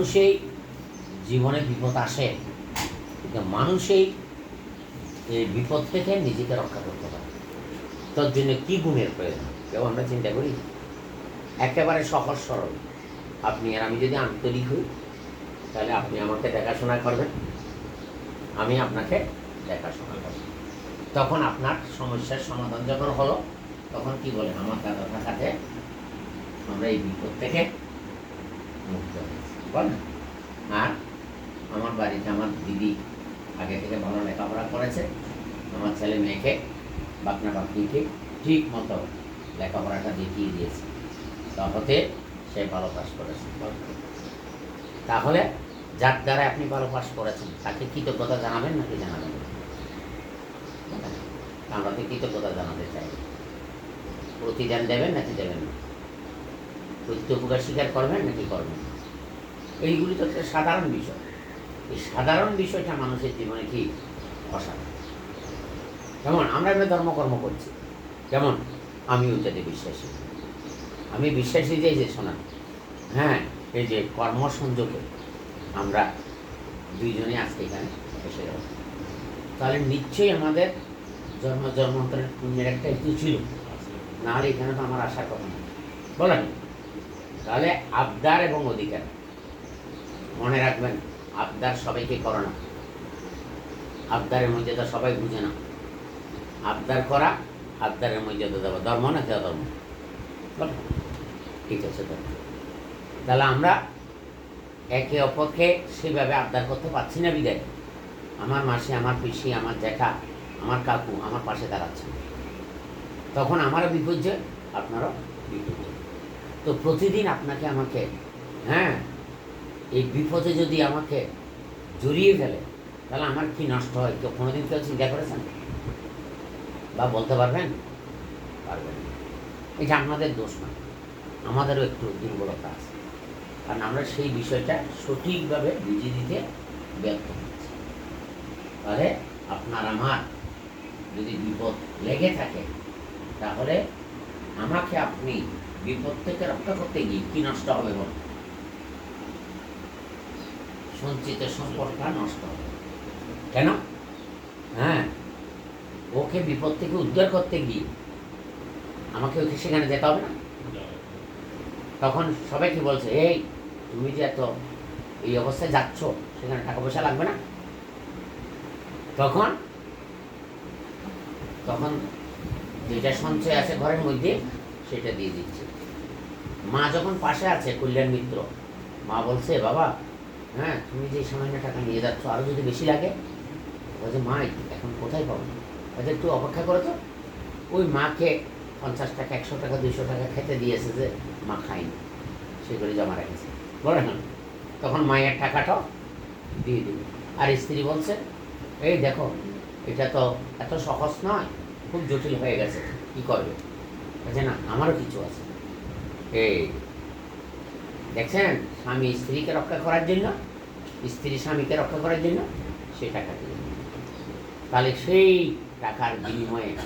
মানুষেই জীবনে বিপদ আসে, কিন্তু মানুষেই এই বিপদ থেকে নিজেকে রক্ষা করতে পারে। তার জন্য কী গুণের প্রয়োজন? কেউ আমরা চিন্তা করি? একেবারে সহজ সরল। আপনি আর আমি যদি আন্তরিক হই, তাহলে আপনি আমাকে দেখাশোনা করবেন। আমি আপনাকে দেখাশোনা করব। তখন আপনার সমস্যার সমাধান যখন হলো, তখন কি বলে আমার দাদা থাকাতে আমরা এই বিপদ থেকে মুক্ত হয়েছি। বলেন আর আমার বাড়িতে আমার দিদি আগে থেকে ভালো লেখাপড়া করেছে। আমার ছেলে মেয়েকে, বাপনা বাপনিকে ঠিক মতো লেখাপড়াটা দেখিয়ে দিয়েছে। তাহতে সে ভালো পাস করেছে। তাহলে যার দ্বারা আপনি ভালো পাস করেছেন, তাকে কৃতজ্ঞতা জানাবেন নাকি জানাবেন? আমরা তো কৃতজ্ঞতা জানাতে চাই। প্রতিদান দেবেন নাকি দেবেন না? প্রত্যেক উপকার স্বীকার করবেন নাকি করবেন না? এইগুলি তো একটা সাধারণ বিষয়। এই সাধারণ বিষয়টা মানুষের জীবনে কি অসাধারণ? যেমন আমরা এমনি ধর্মকর্ম করছি, যেমন আমি ওইটাতে বিশ্বাসী। আমি বিশ্বাসী যে যে শোনা হ্যাঁ এই যে কর্মসংযোগে আমরা দুইজনে আজকে এখানে এসে যাব। তাহলে নিশ্চয়ই আমাদের জন্ম, জন্মান্তরের পুণ্যের একটা হেতু ছিল। নাহলে এখানে তো আমার আশার কথা না বলেন, তাহলে আবদার এবং অধিকার। মনে রাখবেন, আবদার সবাইকে করে না। আবদারের মর্যাদা সবাই বুঝে না আবদার করা, আবদারের মর্যাদা দেওয়া। ধর্ম না দেওয়া ধর্ম? ঠিক আছে তো তাহলে আমরা একে অপরকে সেভাবে আবদার করতে পারছি না বিদায়। আমার মাসি, আমার পিসি, আমার জ্যাঠা, আমার কাকু আমার পাশে দাঁড়াচ্ছে। তখন আমারও বিপর্যয়, আপনারও বিপর্যয়। তো প্রতিদিন আপনাকে আমাকে হ্যাঁ এই বিপদে যদি আমাকে জড়িয়ে ফেলে, তাহলে আমার কি নষ্ট হয়? কেউ কোনোদিন কেউ চিন্তা করেছেন? বা বলতে পারবেন? পারবেন। এটা আপনাদের দোষ না আমাদেরও একটু দুর্বলতা আছে। কারণ আমরা সেই বিষয়টা সঠিকভাবে বুঝিয়ে দিতে ব্যর্থ হচ্ছি। তাহলে আপনার আমার যদি বিপদ লেগে থাকে, তাহলে আমাকে আপনি বিপদ থেকে রক্ষা করতে গিয়ে কী নষ্ট হবে বল সঞ্চিত সম্পদটা নষ্ট হবে। কেন? হ্যাঁ। ওকে বিপদ থেকে উদ্ধার করতে গিয়ে আমাকে ওকে সেখানে যেতে হবে না? তখন সবাই কি বলছে, এই, তুমি যে এত এই অবস্থায় যাচ্ছ, সেখানে টাকা পয়সা লাগবে না? তখন তখন যেটা সঞ্চয় আছে ঘরের মধ্যে, সেটা দিয়ে দিচ্ছে। মা যখন পাশে আছে, কল্যাণ মিত্র, মা বলছে, বাবা হ্যাঁ তুমি যে সামান্য টাকা নিয়ে যাচ্ছ আরও যদি বেশি লাগে, বলছে, মা এখন কোথায় পাবো? আচ্ছা একটু অপেক্ষা করো তো। ওই মাকে পঞ্চাশ টাকা, একশো টাকা, দুইশো টাকা খেতে দিয়েছে যে মা খায়নি। সেগুলি জমা রেখেছে বলে না তখন মায়ের টাকাটাও দিয়ে দিবে আর স্ত্রী বলছে, এই দেখো, এটা তো এত সহজ নয়, খুব জটিল হয়ে গেছে, কি করবে? বলছে, না, আমারও কিছু আছে। এই দেখছেন? স্বামী স্ত্রীকে রক্ষা করার জন্য, স্ত্রী স্বামীকে রক্ষা করার জন্য সে টাকা দিল। তাহলে সেই টাকার বিনিময়ে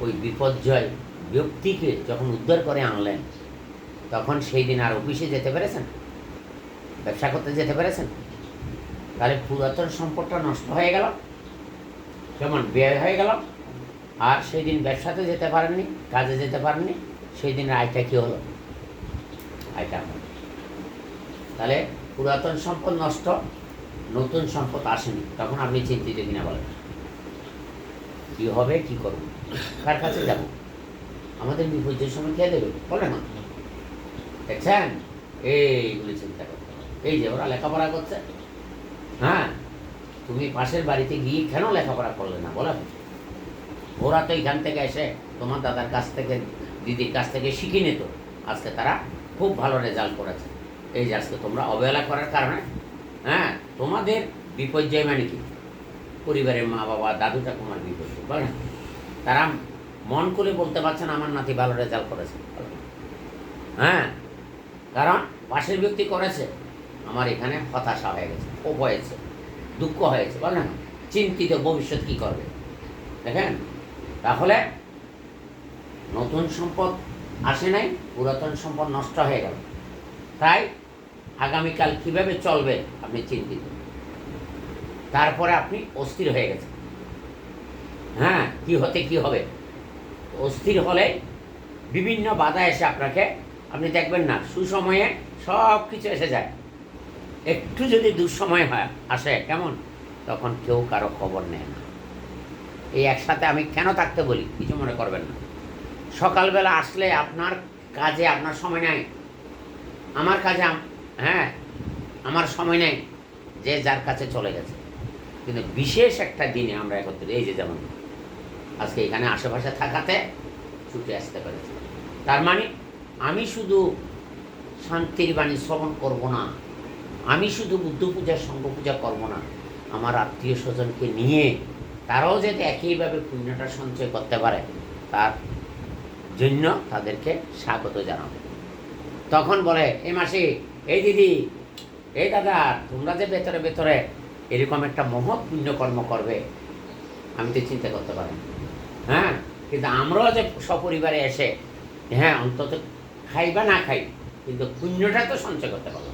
ওই বিপর্যয় ব্যক্তিকে যখন উদ্ধার করে আনলেন, তখন সেই দিন আর অফিসে যেতে পেরেছেন? ব্যবসা করতে যেতে পেরেছেন? তাহলে পুরাতন সম্পদটা নষ্ট হয়ে গেল। যেমন ব্যয় হয়ে গেল? আর সেই দিন ব্যবসাতে যেতে পারেননি, কাজে যেতে পারেননি, সেই দিন আয়টা কী হলো? আয়টা হলো। তাহলে পুরাতন সম্পদ নষ্ট, নতুন সম্পদ আসেনি। তখন আপনি চিন্তিত কিনা বলেন? কি হবে, কি করব? কার কাছে যাব? আমাদের বিপর্যয়ের সময় খেয়ে দেবে? বলে না দেখছেন? এইগুলি চিন্তা করতে এই যে ওরা লেখাপড়া করছে। হ্যাঁ? তুমি পাশের বাড়িতে গিয়ে কেন লেখাপড়া করলে না? বলে ওরা তো এখান থেকে এসে তোমার দাদার কাছ থেকে, দিদির কাছ থেকে শিখে নিত। আজকে তারা খুব ভালো রেজাল্ট করেছে। এই যে আজকে তোমরা অবহেলা করার কারণে হ্যাঁ তোমাদের বিপর্যয় মানে কি? পরিবারের মা বাবা দাদু ঠাকুমার বিপর্যয়, বলে তারা মন করে বলতে পারছে না, আমার নাতি ভালো রেজাল্ট করেছে। হ্যাঁ কারণ পাশের ব্যক্তি করেছে, আমার এখানে হতাশা হয়ে গেছে, ক্ষোভ হয়েছে, দুঃখ হয়েছে, বলে না? চিন্তিত, ভবিষ্যৎ কি করবে? দেখেন, তাহলে নতুন সম্পদ আসে নাই, পুরাতন সম্পদ নষ্ট হয়ে গেল। তাই আগামীকাল কীভাবে চলবে আপনি চিন্তিত। তারপরে আপনি অস্থির হয়ে গেছেন। হ্যাঁ কি হতে কি হবে? অস্থির হলে বিভিন্ন বাধা এসে আপনাকে, আপনি দেখবেন না, সুসময়ে সব কিছু এসে যায়। একটু যদি দুঃসময় হয়, আসে, কেমন? তখন কেউ কারও খবর নেয় না। এই একসাথে আমি কেন থাকতে বলি? কিছু মনে করবেন না। সকালবেলা আসলে আপনার কাজে আপনার সময় নাই। আমার কাজে হ্যাঁ আমার সময় নেই, যে যার কাছে চলে গেছে। কিন্তু বিশেষ একটা দিনে আমরা একত্রে, এই যে যেমন আজকে এখানে আশেপাশে থাকাতে ছুটে আসতে পেরেছি। তার মানে আমি শুধু শান্তির বাণী শ্রবণ করব না, আমি শুধু বুদ্ধ পূজা সঙ্গ পূজা করব না, আমার আত্মীয় স্বজনকে নিয়ে তারাও যাতে একইভাবে পুণ্যটা সঞ্চয় করতে পারে, তার জন্য তাদেরকে স্বাগত জানাবে। তখন বলে, এ মাসি এই দিদি, এই দাদা, তোমরা যে ভেতরে ভেতরে এরকম একটা মহৎ পুণ্যকর্ম করবে, আমি তো চিন্তা করতে পারি হ্যাঁ কিন্তু আমরাও যে সপরিবারে এসে হ্যাঁ অন্তত খাই বা না খাই, কিন্তু পুণ্যটা তো সঞ্চয় করতে পারলাম